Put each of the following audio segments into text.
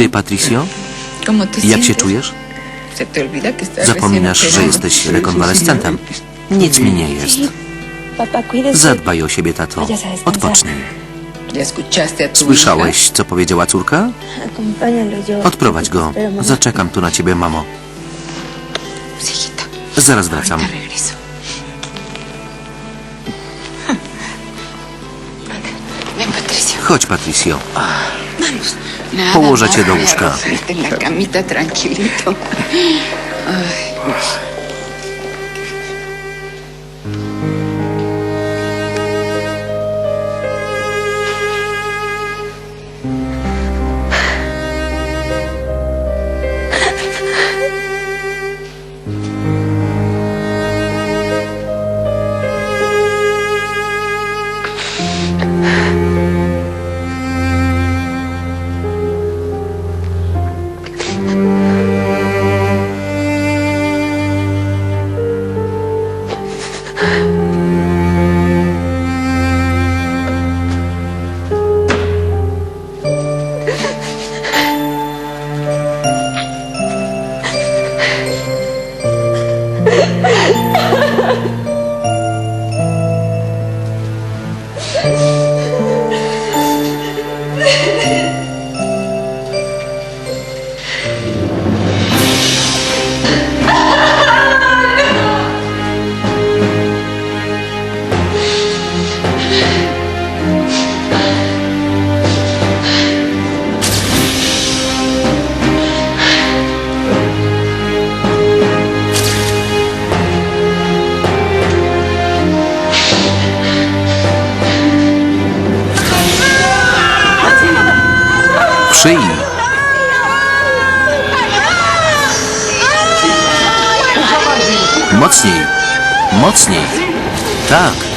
Ty, Patricio? ¿Cómo te Jak się czujesz? Zapominasz, że jesteś rekonwalescentem. Nic mi nie jest. Zadbaj o siebie, tato. Odpocznij. ¿Ya escuchaste a tu Słyszałeś, co powiedziała córka? Odprowadź go. Zaczekam tu na ciebie, mamo. Zaraz wracam. Chodź, Patricio. Położę cię do łóżka. Szyi. Mocniej. Mocniej. Tak.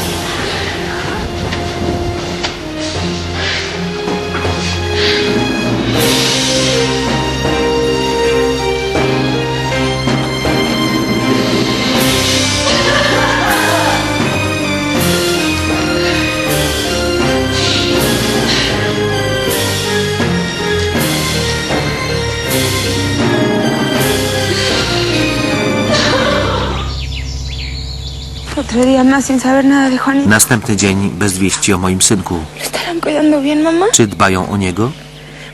Otro día más sin saber nada de Juanito. Następny dzień bez wieści o moim synku. ¿Lo estarán cuidando bien, mamá? Czy dbają o niego?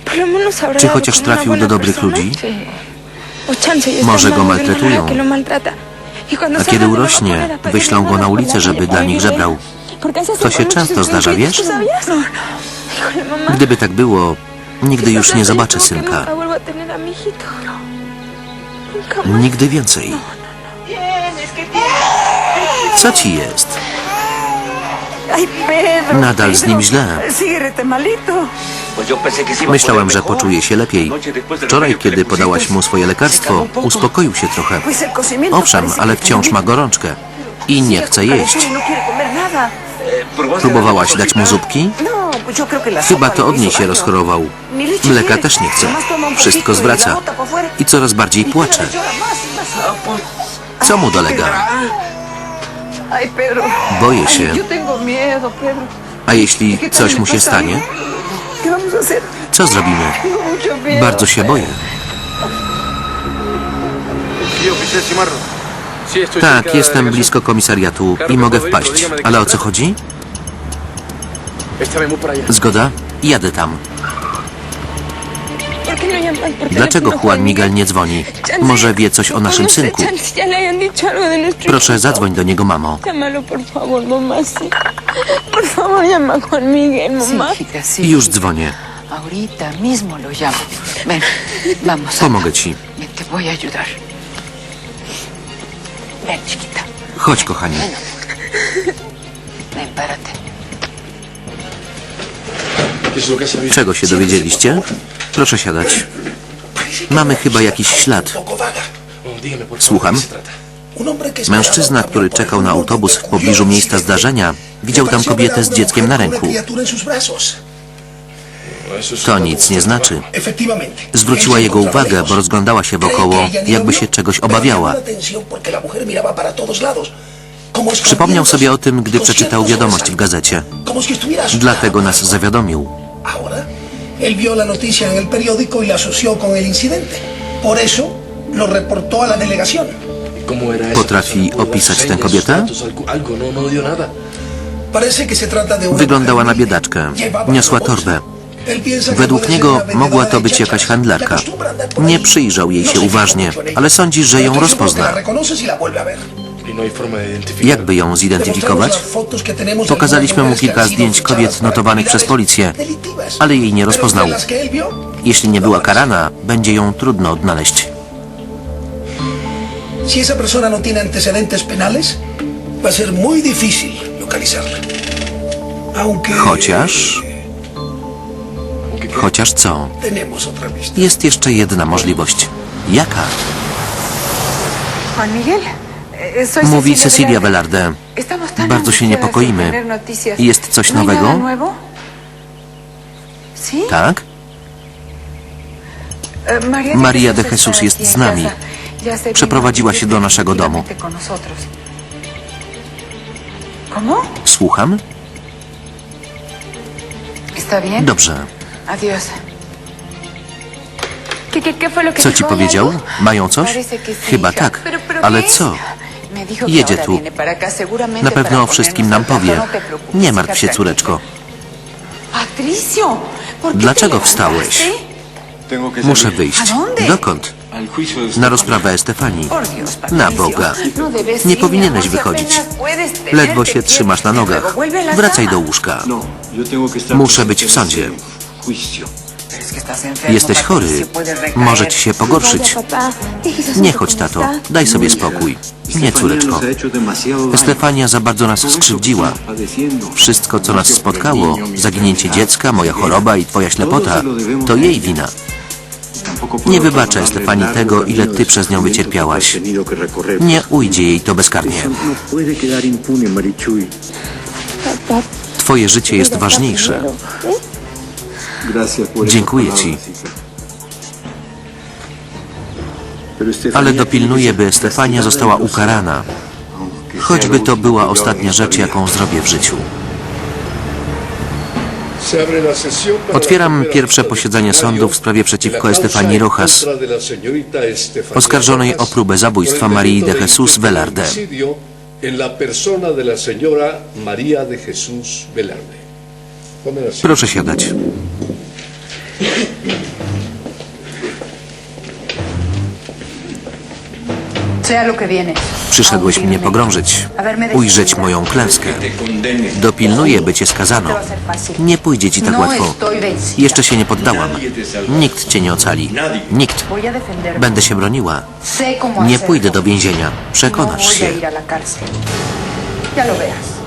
Por lo menos habrá Czy dado chociaż con una trafił buena do dobrych persona. ludzi? O chance está Może go manos de una maltretują. mala que lo maltrata. Y cuando A salga kiedy me va a urośnie, poner a pagar wyślą go na por ulicę, żeby calle dla nich żebrał. Porque así To się con często zdarza, wiesz? ¿tú sabías? No, no. Híjole, mamá. Gdyby tak było, nigdy już nie zobaczę synka. nunca vuelvo a tener a mi hijito. Nunca más. Nigdy więcej. Co ci jest? Nadal z nim źle. Myślałem, że poczuje się lepiej. Wczoraj, kiedy podałaś mu swoje lekarstwo, uspokoił się trochę. Owszem, ale wciąż ma gorączkę i nie chce jeść. Próbowałaś dać mu zupki? Chyba to od niej się rozchorował. Mleka też nie chce. Wszystko zwraca. I coraz bardziej płacze. Co mu dolega? Boję się. A jeśli coś mu się stanie? Co zrobimy? Bardzo się boję. Tak, jestem blisko komisariatu i mogę wpaść. Ale o co chodzi? Zgoda? Jadę tam. Dlaczego Juan Miguel nie dzwoni? Może wie coś o naszym synku. Proszę, zadzwoń do niego, mamo. Już dzwonię. Pomogę ci. Chodź, kochanie. Czego się dowiedzieliście? Proszę siadać. Mamy chyba jakiś ślad. Słucham. Mężczyzna, który czekał na autobus w pobliżu miejsca zdarzenia, widział tam kobietę z dzieckiem na ręku. To nic nie znaczy. Zwróciła jego uwagę, bo rozglądała się wokoło, jakby się czegoś obawiała. Przypomniał sobie o tym, gdy przeczytał wiadomość w gazecie. Dlatego nas zawiadomił. Él vio la noticia en el periódico y la asoció con el incidente. Por eso lo reportó a la delegación. ¿Cómo era esa Potrafi opisać tę kobietę? datos, algo, algo? No, no dio nada. Parece que se trata de una Wyglądała na biedaczkę. Niosła torbę. Według niego mogła to być jakaś handlarka. Nie przyjrzał jej No się uważnie, ale sądzi, że ją rozpozna. No. Jakby ją zidentyfikować? Pokazaliśmy mu kilka zdjęć kobiet notowanych przez policję, ale jej nie rozpoznał. Jeśli nie była karana, będzie ją trudno odnaleźć. Si esa persona no tiene antecedentes penales, va a ser muy difícil localizarla. Aunque Chociaż... Chociaż co? Jest jeszcze jedna możliwość. Jaka? Juan Miguel, Mówi Cecilia Velarde. Bardzo się niepokoimy. Jest coś ¿No nowego? Tak? Eh, María de aquí jest z nami. Przeprowadziła się do naszego domu. Słucham? Dobrze. Adiós. ¿Qué, qué, qué fue lo que Co ci powiedział? Mają coś? Chyba tak. Ale co? Jedzie tu. Na pewno o wszystkim nam powie. No Nie martw się, córeczko. Patricio, ¿por qué Dlaczego wstałeś? Muszę wyjść. Dokąd? Na rozprawę Estefanii. Na Boga. No Nie powinieneś wychodzić. Ledwo się trzymasz na Y nogach. Wracaj do łóżka. Muszę Muszę być w sądzie. Jesteś chory. Może ci się pogorszyć. Nie chodź, tato. Daj sobie spokój. Nie, córeczko. Estefania za bardzo nas skrzywdziła. Wszystko, co nas spotkało, zaginięcie dziecka, moja choroba i twoja ślepota, to jej wina. Nie wybaczę Stefanii tego, ile ty przez nią wycierpiałaś. Nie ujdzie jej to bezkarnie. Twoje życie jest ważniejsze. Dziękuję ci. Ale dopilnuję, by Stefania została ukarana. Choćby to była ostatnia rzecz, jaką zrobię w życiu. Otwieram pierwsze posiedzenie sądu w sprawie przeciwko Estefanii Rojas, oskarżonej o próbę zabójstwa Marii de Jesus Velarde. Proszę siadać. Sea lo que viene. Przyszedłeś mnie pogrążyć, ujrzeć moją klęskę. Dopilnuję, by cię skazano. Nie pójdzie ci tak No łatwo. Jeszcze się nie poddałam. Nikt cię nie ocali. Nikt. Będę się broniła. Nie pójdę do więzienia. No Przekonasz się. Ya lo verás.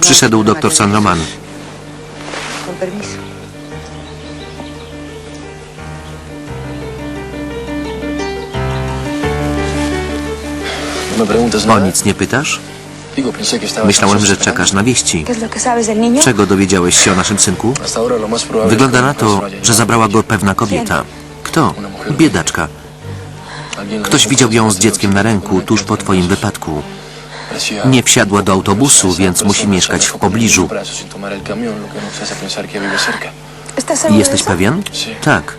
Przyszedł doktor San Roman. No O nic nie pytasz? Myślałem, że czekasz na wieści. Czego dowiedziałeś się o naszym synku? Wygląda na to, haya że zabrała go pewna kobieta. Kto? Biedaczka. Ktoś widział ją z dzieckiem na ręku tuż po twoim wypadku. Nie wsiadła do autobusu, więc musi mieszkać w pobliżu. Brazos sin tomar el camión, lo que nos hace pensar que vive cerca. ¿Estás seguro de Jesteś pewien? Tak.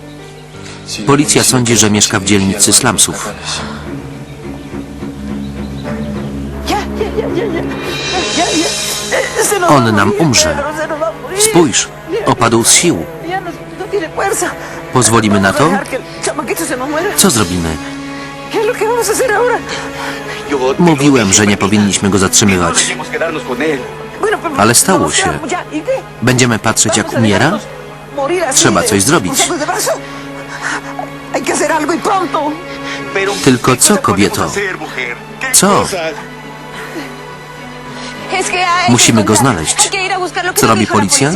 Policja sądzi, że mieszka w dzielnicy slumsów. On nam umrze. Spójrz, opadł z sił. Pozwolimy na to? Co zrobimy? Mówiłem, że nie powinniśmy go zatrzymywać. Ale stało się. Będziemy patrzeć, jak umiera? Trzeba coś zrobić. Tylko co, kobieto? Co? Musimy go znaleźć. Co robi policja?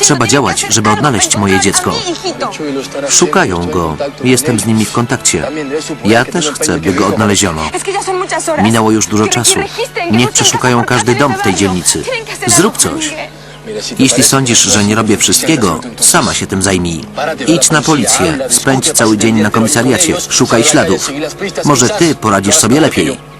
Trzeba działać, żeby odnaleźć moje dziecko. Szukają go. Jestem z nimi w kontakcie. Ja też chcę, by go odnaleziono. Minęło już dużo czasu. Niech przeszukają każdy dom w tej dzielnicy. Zrób coś. Jeśli sądzisz, że nie robię wszystkiego, sama się tym zajmij. Idź na policję, spędź cały dzień na komisariacie, szukaj śladów. Może ty poradzisz sobie lepiej.